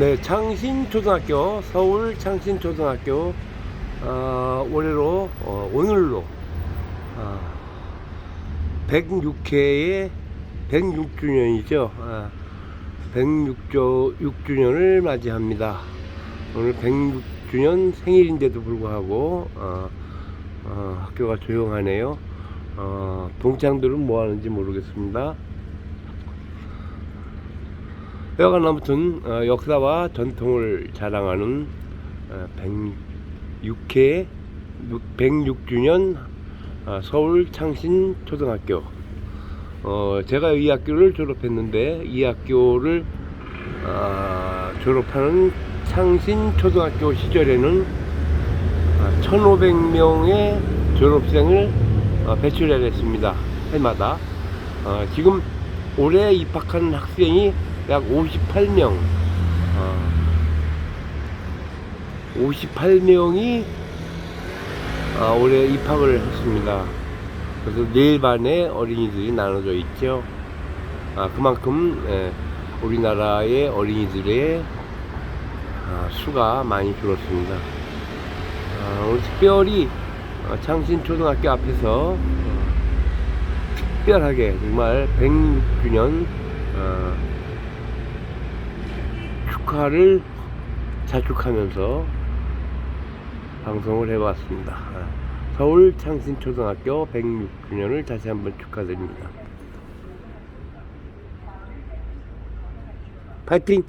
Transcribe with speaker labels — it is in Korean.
Speaker 1: 네, 창신초등학교, 서울 창신초등학교, 어, 올해로, 어, 오늘로, 어, 106회의 106주년이죠. 아, 106조, 6주년을 맞이합니다. 오늘 106주년 생일인데도 불구하고, 어, 어, 학교가 조용하네요. 어, 동창들은 뭐 하는지 모르겠습니다. 여간 아무튼 어, 역사와 전통을 자랑하는 어, 106회 106주년 어, 서울 창신 초등학교 어, 제가 이 학교를 졸업했는데 이 학교를 어, 졸업하는 창신 초등학교 시절에는 1,500명의 졸업생을 어, 배출해야 했습니다. 해마다 어, 지금 올해 입학한 학생이 약 58명, 어, 58명이 아, 올해 입학을 했습니다. 그래서 네 반의 어린이들이 나눠져 있죠. 아, 그만큼 예, 우리나라의 어린이들의 아, 수가 많이 줄었습니다. 아, 오늘 특별히 어, 창신초등학교 앞에서 어, 특별하게 정말 106주년 어, 축하를 자축하면서 방송을 해봤습니다. 아, 서울 창신초등학교 106주년을 다시 한번 축하드립니다. 파이팅!